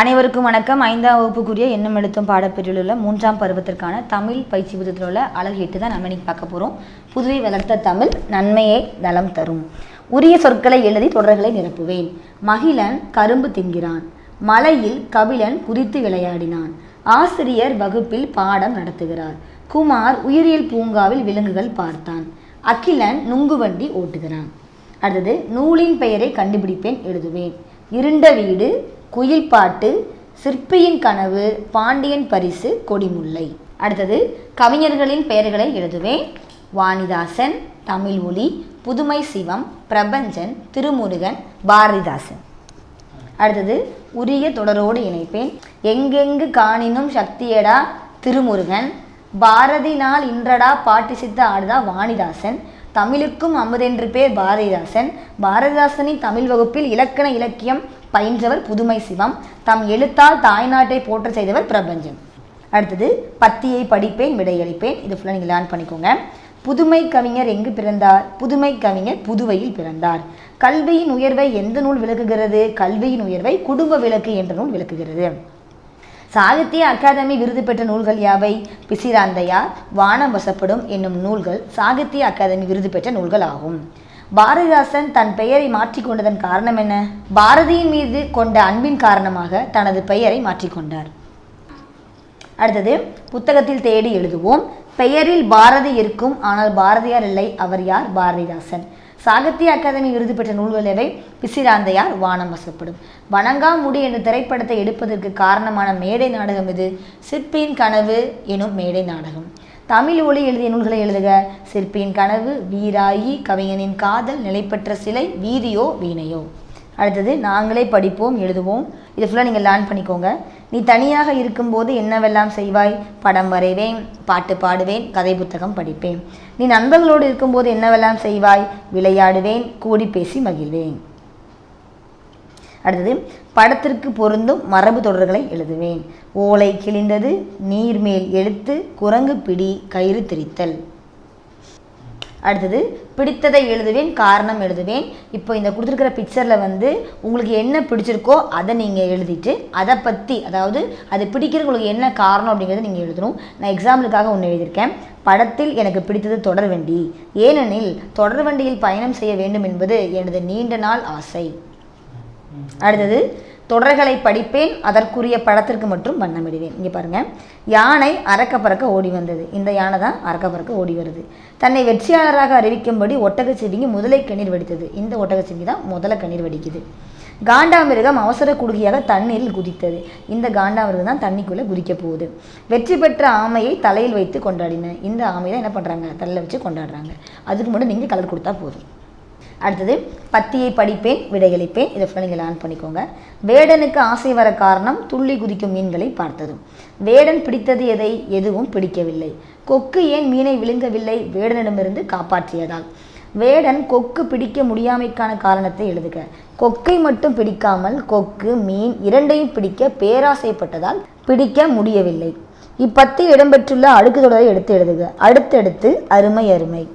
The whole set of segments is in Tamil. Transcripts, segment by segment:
அனைவருக்கும் வணக்கம். ஐந்தாம் வகுப்புக்குரிய எண்ணம் எழுத்தும் பாடப்பிரிவில் உள்ள மூன்றாம் பருவத்திற்கான தமிழ் பயிற்சி புத்தகத்தில் உள்ள அழகு எட்டு தான் நம்ம இன்னைக்கு பார்க்க போகிறோம் புதுவை வளர்த்த தமிழ் நன்மையை நலம் தரும். உரிய சொற்களை எழுதி தொடர்களை நிரப்புவேன். மகிழன் கரும்பு தின்கிறான். மலையில் கபிலன் குதித்து விளையாடினான். ஆசிரியர் வகுப்பில் பாடம் நடத்துகிறார். குமார் உயிரியல் பூங்காவில் விலங்குகள் பார்த்தான். அகிலன் நுங்குவண்டி ஓட்டுகிறான். அடுத்தது நூலின் பெயரை கண்டுபிடிப்பேன் எழுதுவேன். இருண்ட வீடு குயில் பாட்டு சிற்பியின் கனவு பாண்டியன் பரிசு கொடிமுல்லை. அடுத்தது கவிஞர்களின் பெயர்களை எழுதுவேன். வாணிதாசன் தமிழ் ஒளி புதுமை சிவம் பிரபஞ்சன் திருமுருகன் பாரதிதாசன். அடுத்தது உரிய தொடரோடு இணைப்பேன். எங்கெங்கு காணினும் சக்தியடா திருமுருகன் பாரதி நாள் இன்றடா பாட்டு சித்த ஆடுதா வாணிதாசன் தமிழுக்கும் அமுதென்று பேர் பாரதிதாசன் பாரதிதாசனின் தமிழ் வகுப்பில் இலக்கண இலக்கியம் பயின்றவர் புதுமை சிவம். தம் எழுத்தால் தாய்நாட்டை போற்ற செய்தவர் பிரபஞ்சன் அடுத்தது பத்தியை படிப்பேன் விடையளிப்பேன். இது ஃபுல்லாக நீங்கள் லேர்ன் பண்ணிக்கோங்க. புதுமை கவிஞர் எங்கு பிறந்தார்? புதுமை கவிஞர் புதுவையில் பிறந்தார். கல்வியின் உயர்வை எந்த நூல் விளக்குகிறது? கல்வியின் உயர்வை குடும்ப விளக்கு என்ற நூல் விளக்குகிறது. சாகித்ய அகாதமி விருது பெற்ற நூல்கள் யாவை? பிசிராந்தையார் வானம் வசப்படும் என்னும் நூல்கள் சாகித்ய அகாதமி விருது பெற்ற நூல்கள் ஆகும். பாரதிதாசன் தன் பெயரை மாற்றிக்கொண்டதன் காரணம் என்ன? பாரதியின் மீது கொண்ட அன்பின் காரணமாக தனது பெயரை மாற்றிக்கொண்டார் அடுத்தது புத்தகத்தில் தேடி எழுதுவோம். பெயரில் பாரதி இருக்கும் ஆனால் பாரதியார் இல்லை. அவர் யார்? பாரதிதாசன். சாகித்ய அகாதமி விருது பெற்ற நூல்கள் எவை பிசிராந்தையார் வானம் வசப்படும். வணங்காமுடி என்ற திரைப்படத்தை எடுப்பதற்கு காரணமான மேடை நாடகம் இது சிற்பியின் கனவு எனும் மேடை நாடகம். தமிழ் ஒளி எழுதிய நூல்களை எழுதுக. சிற்பியின் கனவு வீராயி கவிஞனின் காதல் நிலைப்பற்ற சிலை வீதியோ வீணையோ. அடுத்தது நாங்களே படிப்போம் எழுதுவோம். இது ஃபுல்லாக நீங்கள் லேர்ன் பண்ணிக்கோங்க. நீ தனியாக இருக்கும்போது என்னவெல்லாம் செய்வாய்? படம் வரைவேன் பாட்டு பாடுவேன் கதை புத்தகம் படிப்பேன். நீ நண்பர்களோடு இருக்கும்போது என்னவெல்லாம் செய்வாய்? விளையாடுவேன் கூடி பேசி மகிழ்வேன். அடுத்தது படத்திற்கு பொருந்தும் மரபு தொடர்களை எழுதுவேன். ஓலை கிழிந்தது நீர்மேல் எழுத்து குரங்கு பிடி கயிறு திரித்தல். அடுத்தது பிடித்ததை எழுதுவேன் காரணம் எழுதுவேன். இப்போ இந்த கொடுத்துருக்கிற பிக்சரில் வந்து உங்களுக்கு என்ன பிடிச்சிருக்கோ அதை நீங்கள் எழுதிட்டு அதை பற்றி அதாவது அது பிடிக்கிறவங்களுக்கு என்ன காரணம் அப்படிங்கிறத நீங்கள் எழுதணும். நான் எக்ஸாம்பிளுக்காக ஒன்று எழுதியிருக்கேன். படத்தில் எனக்கு பிடித்தது தொடர்வண்டி ஏனெனில் தொடர்வண்டியில் பயணம் செய்ய வேண்டும் என்பது எனது நீண்ட நாள் ஆசை. அடுத்தது தொடர்களை படிப்பேன் அதற்குரிய படத்திற்கு மட்டும் வண்ணமிடுவேன். இங்கே பாருங்கள் யானை அறக்க பறக்க ஓடி வந்தது. இந்த யானை தான் அறக்க பறக்க ஓடி வருது. தன்னை வெற்றியாளராக அறிவிக்கும்படி ஒட்டகச்சிவிங்கி முதலை கண்ணீர் வெடித்தது. இந்த ஒட்டகச்சிவிங்கி தான் முதல கண்ணீர் வெடிக்குது. காண்டாமிருகம் அவசர குடுகியாக தண்ணீரில் குதித்தது. இந்த காண்டாமிருகம் தான் தண்ணிக்குள்ளே குதிக்க போகுது. வெற்றி பெற்ற ஆமையை தலையில் வைத்து கொண்டாடின. இந்த ஆமையை தான் என்ன பண்ணுறாங்க தலையில் வச்சு கொண்டாடுறாங்க. அதுக்கு மட்டும் நீங்கள் கலர் கொடுத்தா போதும். அடுத்தது பத்தியை படிப்பேன் விடையளிப்பேன். இதை ஃபுல்லாக நீங்கள் லேர்ன் பண்ணிக்கோங்க. வேடனுக்கு ஆசை வர காரணம் துள்ளி குதிக்கும் மீன்களை பார்த்ததும். வேடன் பிடித்தது எதை எதுவும் பிடிக்கவில்லை. கொக்கு ஏன் மீனை விழுங்கவில்லை? வேடனிடமிருந்து காப்பாற்றியதால். வேடன் கொக்கு பிடிக்க முடியாமைக்கான காரணத்தை எழுதுக. கொக்கை மட்டும் பிடிக்காமல் கொக்கு மீன் இரண்டையும் பிடிக்க பேராசைப்பட்டதால் பிடிக்க முடியவில்லை. இப்பத்தில் இடம்பெற்றுள்ள அடுக்கு தொடரை எடுத்து எழுதுக. அடுத்தடுத்து அருமை அருமை.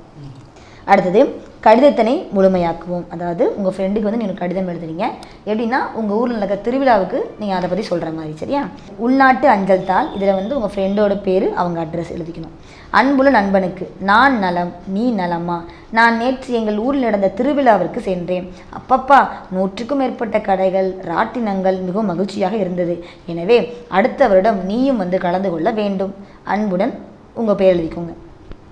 அடுத்தது கடிதத்தினை முழுமையாக்குவோம். அதாவது உங்கள் ஃப்ரெண்டுக்கு வந்து நீங்கள் கடிதம் எழுதுறீங்க. எப்படின்னா உங்கள் ஊரில் நடக்கிற திருவிழாவுக்கு நீங்கள் அதை பற்றி சொல்கிற மாதிரி சரியா? உள்நாட்டு அஞ்சல் தாள் இதில் வந்து உங்கள் ஃப்ரெண்டோட பேர் அவங்க அட்ரஸ் எழுதிக்கணும். அன்புள்ள நண்பனுக்கு நான் நலம் நீ நலமா? நான் நேற்று எங்கள் ஊரில் நடந்த திருவிழாவிற்கு சென்றேன். அப்பப்பா நூற்றுக்கும் மேற்பட்ட கடைகள் ராட்டினங்கள் மிகவும் மகிழ்ச்சியாக இருந்தது. எனவே அடுத்த வருடம் நீயும் வந்து கலந்து கொள்ள வேண்டும். அன்புடன் உங்கள் பேர் எழுதிக்கோங்க.